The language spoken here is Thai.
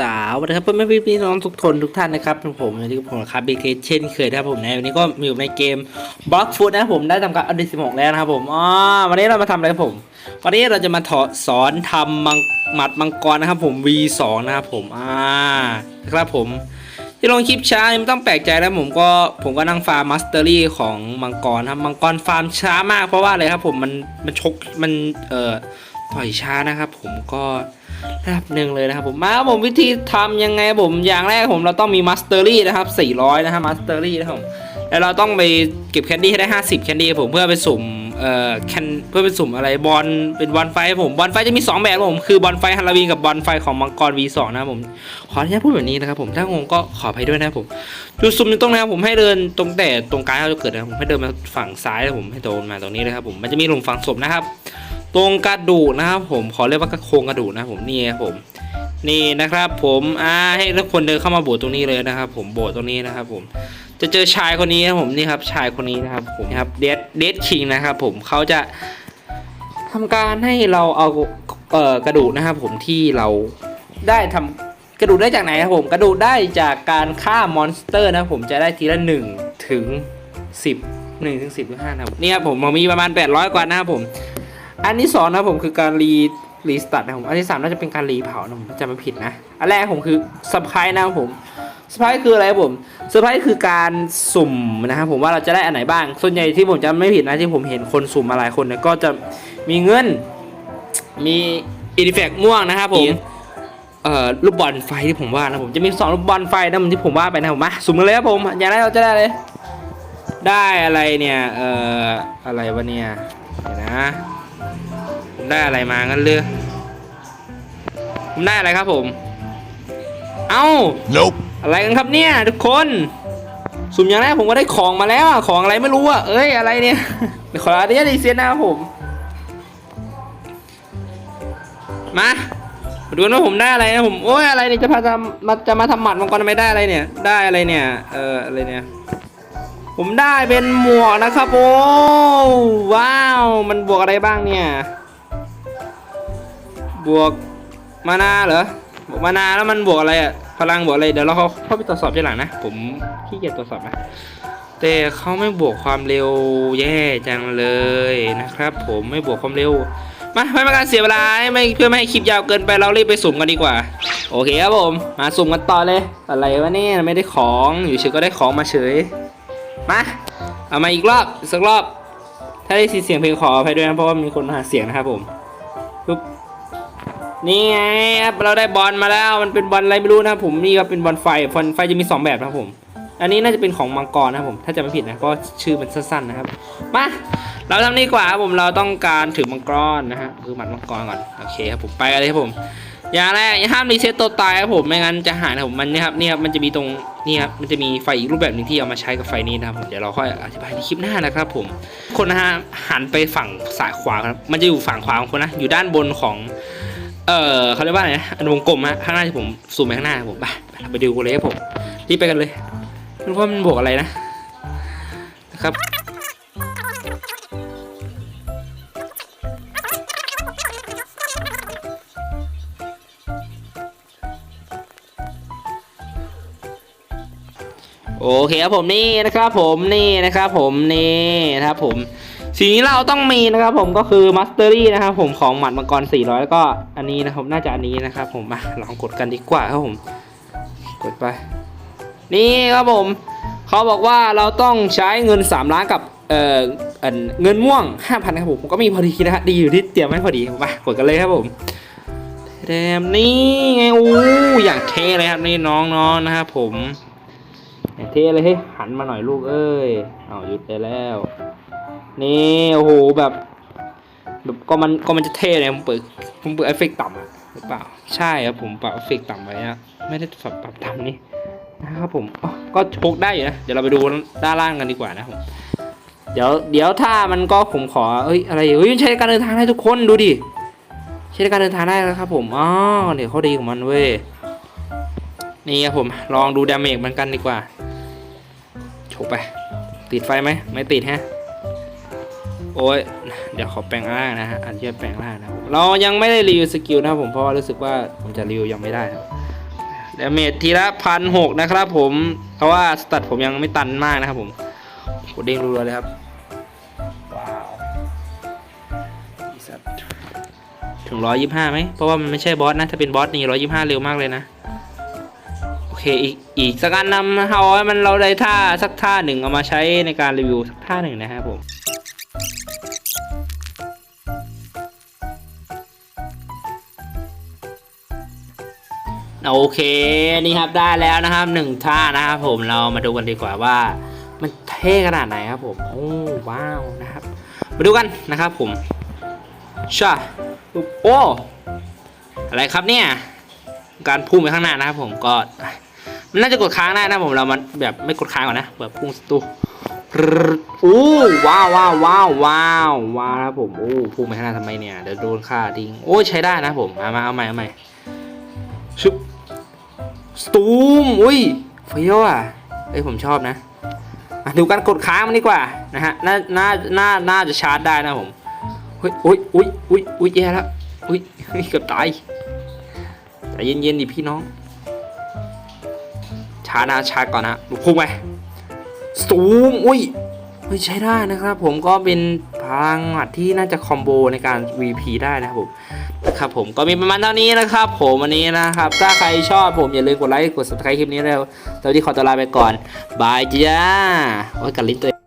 สาวนะครับเพื่อนพี่พี่น้องทุกคนทุกท่านนะครับผมวันนี้ผมครับบีเคเช่นเคยนะครับผมในวันนี้ก็มีอยู่ในเกมบล็อกฟุตนะครับผมได้ทำการอัปเดต16แล้วนะครับผมอ๋อวันนี้เรามาทำอะไรครับผม วันนี้เราจะมาถอสอนทำมังหมัดมังกรนะครับผม V2 นะครับผมอ่านะครับผมที่ลงคลิปช้าไม่ต้องแปลกใจนะผมก็ผมก็นั่งฟาร์มมาสเตอรี่ของมังกรครับมังกรฟาร์มช้ามากเพราะว่าอะไรครับผมมันมันชกมันเอ่อต่อยช้านะครับผมก็ ระดับหนึ่งเลยนะครับผมมาครับผมวิธีทำยังไงผมอย่างแรกผมเราต้องมีมาสเตอรี่นะครับ400นะครับมาสเตอรี่นะครับผมแล้วเราต้องไปเก็บแคนดี้ให้ได้ 50 แคนดี้ผมเพื่อไปสุ่มเอ่อแคนเพื่อไปสุ่มอะไรบอลเป็นบอลไฟผมบอลไฟจะมีสองแบบผมคือบอลไฟฮาโลวีนกับบอลไฟของมังกร V2 นะผมขออนุญาตพูดแบบนี้นะครับผมถ้างงก็ขออภัยด้วยนะครับผมจุดซุ่มอยู่ตรงนะครับผมให้เดินตรงแต่ตรงกลางเราจะเกิดนะครับผมให้เดินมาฝั่งซ้ายนะครับผมให้โดนมาตรงนี้เลยครับผมมันจะมีหลุมฝังศพนะครับ ตรงกระดูกนะครับผมขอเรียกว่ากระโครงกระดูกนะผมนี่ครับผมนี่นะครับ ผมอ่าให้ทุกคนเดินเข้ามาโบสถ์ตรงนี้เลยนะครับ ผมโบสถ์ตรงนี้นะครับ ผมจะเจอชายคนนี้นะผมนี่ครับชายคนนี้นะครับ ผมครับเดดเดดคิงนะครับ ผมเขาจะทำการให้เราเอาเอ่อกระดูกนะครับ ผมที่เราได้ทำกระดูกได้จากไหนครับผมกระดูกได้จากการฆ่ามอนสเตอร์นะผมจะได้ทีละ1ถึง10 1ถึง10หรือ5นะครับนี่ครับผมผมมีประมาณ800กว่านะครับผม อันที่สองนะครับผมคือการรีรีสตาร์ทนะครับผมอันที่สามน่าจะเป็นการรีเผานะผมถ้าจะไม่ผิดนะ อันแรกผมคือสไปนะครับผมสไปคืออะไรครับผมสไปคือการสุ่มนะครับผมว่าเราจะได้อันไหนบ้าง ส่วนใหญ่ที่ผมจะไม่ผิดนะที่ผมเห็นคนสุ่มมาหลายคนเนี่ยก็จะมีเงินมีอินดิเฟกม่วงนะครับผมเอ่อลูกบอลไฟที่ผมว่านะผมจะมีสองลูกบอลไฟนะมันที่ผมว่าไปนะผมมาสุ่มกันเลยครับผมอย่างแรกเราจะได้เลย ได้อะไรเนี่ยเอ่ออะไรวะเนี่ยเดี๋ยวนะผม ได้อะไรมางั้นเลือกผมได้อะไรครับผม เอ้า Nope. อะไรกันครับเนี่ย ทุกคน สุ่มอย่างแรกผมก็ได้ของมาแล้วอะของอะไรไม่รู้อะเอ้ยอะไรเนี่ยเดี๋ยวขออนุญาตรีเซ็ตนะครับผมมามาดูกันว่าผมได้อะไรนะผมโอ้ยอะไรเนี่ยจะพาจะมาจะมาทำหมัดมังกรทำไมได้อะไรเนี่ย ได้อะไรเนี่ยเอออะไรเนี่ยผมได้เป็นหมวกนะครับโอ้ว้าว มันบวกอะไรบ้างเนี่ย บวกมานาเหรอบวกมานาแล้วมันบวกอะไรอะพลังบวกอะไรเดี๋ยวเราเขาเข้าไปตรวจสอบทีหลังนะ ผมขี้เกียจตรวจสอบนะแต่เขาไม่บวกความเร็วแย่จังเลยนะครับ ผมไม่บวกความเร็วมาไม่เป็นการเสียเวลาไม่เพื่อไม่ให้คลิปยาวเกินไปเรารีบไปสุ่มกันดีกว่า โอเคครับผมมาสุ่มกันต่อเลย อะไรวะเนี่ยไม่ได้ของอยู่เฉยก็ได้ของมาเฉยมาเอามาอีกรอบอีกสักรอบ ถ้าได้ยินเสียงเพลงขออภัยด้วยนะเพราะว่ามีคนหาเสียงนะครับผมปุ๊บ นี่ไงครับเราได้บอลมาแล้วมันเป็นบอลอะไรไม่รู้นะผมนี่ก็เป็นบอลไฟบอลไฟจะมีสองแบบนะผม อันนี้น่าจะเป็นของมังกรนะครับผมถ้าจะไม่ผิดนะเพราะชื่อมันสั้นๆนะครับมาเราทำนี่กว่าครับผมเราต้องการถือมังกรนะฮะคือหมัดมังกรก่อนโอเคครับผมไปกันเลยครับผม อย่างแรกห้ามรีเซ็ตตัวตายครับผมไม่งั้นจะหายนะผมมันนี่ครับนี่ครับมันจะมีตรงนี่ครับมันจะมีไฟอีกรูปแบบหนึ่งที่เอามาใช้กับไฟนี้นะครับผมเดี๋ยวเราค่อยอธิบายในคลิปหน้านะครับผมคนนะฮะหันไปฝั่งซ้ายขวาครับมันจะอยู่ฝั่งขวาของคนนะอยู่ด้านบนของ เอ่อเขาเรียกว่าอะไรนะอันวงกลมฮะข้างหน้าที่ผมสูมไปข้างหน้าผมไปไปดูกันเลยครับผมรีบไปกันเลยไม่รู้ว่ามันบวกอะไรนะนะครับ โอเคครับผมนี่นะครับผมนี่นะครับผมนี่นะครับผมสิ่งที่เราต้องมีนะครับผมก็คือมัสเตอรี่นะครับผมของหมัดมังกร 400 แล้วก็อันนี้นะครับน่าจะอันนี้นะครับผมมาลองกดกันดีกว่าครับผมกดไป นี่ครับผมเขาบอกว่าเราต้องใช้เงิน 3 ล้านกับเอ่อเงินม่วง 5,000ครับผมผมก็มีพอดีนะฮะดีอยู่ที่เตรียมไว้พอดีมากดกันเลยครับผมแรมนี่ไงอู้อย่างเท่เลยครับนี่น้องๆนะครับผม เทเลยเฮ้ยหันมาหน่อยลูกเอ้ยเอาหยุดไปแล้ว นี่โอ้โหแบบแบบก็มันก็มันจะเท่เลยผมเปิดผมเปิดเอฟเฟกต่ำอะหรือเปล่าใช่ครับผมปรับเอฟเฟกต่ำไว้อะไม่ได้ปรับปรับต่ำนี่นะครับผมก็โชกได้อยู่นะเดี๋ยวเราไปดูด้านล่างกันดีกว่านะผมเดี๋ยวเดี๋ยวถ้ามันก็ผมขอเอ้ยอะไรเฮ้ยมันใช้การเดินทางได้ทุกคนดูดิใช้การเดินทางได้แล้วครับ ผมอ๋อเดี๋ยวเขาดีของมันเว้ยนี่ครับผมลองดูดาเมจมันกันดีกว่า โฉบไป ติดไฟไหม ไม่ติดฮะ โอ้ย เดี๋ยวขอแปลงร่างนะฮะ อันที่แปลงร่างนะ เรายังไม่ได้รีวิวสกิลนะผม เพราะว่ารู้สึกว่าผมจะรีวิวยังไม่ได้ครับดาเมจทีละพันหกนะครับผม เพราะว่าสตัดผมยังไม่ตันมากนะครับผมโหเด้งรัวเลยครับ ว้าวถึงร้อยยี่ห้าไหม เพราะว่ามันไม่ใช่บอสนะ ถ้าเป็นบอสนี่ร้อยยี่ห้าเร็วมากเลยนะ เคอีกอีกสักการนำเอาไว้มันเราได้ท่าสักท่าหนึ่งเอามาใช้ในการรีวิวสักท่าหนึ่งนะครับผมโอเคนี่ครับได้แล้วนะครับหนึ่งท่านะครับผมเรามาดูกันดีกว่าว่า มันเท่ขนาดไหนครับผมโอ้ว้าวนะครับ มาดูกันนะครับผมช่าโอ้อะไรครับเนี่ยการพุ่งไปข้างหน้านะครับผมก็ มันน่าจะกดค้างได้นะผมเรามันแบบไม่กดค้างก่อนนะแบบพุ่งสตูปรึ๊ดโอ้ว้าวว้าวว้าวว้าวว้าวครับผมโอ้พุ่งไปข้างหน้าทำไมเนี่ยเดี๋ยวโดนฆ่าทิ้งโอ้ยใช้ได้นะผมมามาเอาใหม่เอาใหม่ชุบสตูมอุ้ยเฟี้ยวอะเอ้ยผมชอบนะอะดูการกดค้างมันดีกว่านะฮะน่าน่าน่าน่าจะชาร์จได้นะผมเฮ้ยอุ้ยอุ้ยอุ้ยอุ้ยแย่แล้วอุ้ยเฮ้ยเกือบตายใจเย็นๆดิพี่น้อง ชานะชาก่อนนะดูพุ่งไปสูมอุ้ยเฮ้ยใช้ได้นะครับ ผมก็เป็นพลังหมัดที่น่าจะคอมโบในการ VP ได้นะครับผมนะครับผมก็มีประมาณเท่านี้นะครับ ผมวันนี้นะครับ ถ้าใครชอบผมอย่าลืมกดไลค์กด subscribe คลิปนี้แล้วตอนที่ขอตัวลาไปก่อนบายจ้าโอ้ยกันลิ้นตัวเอง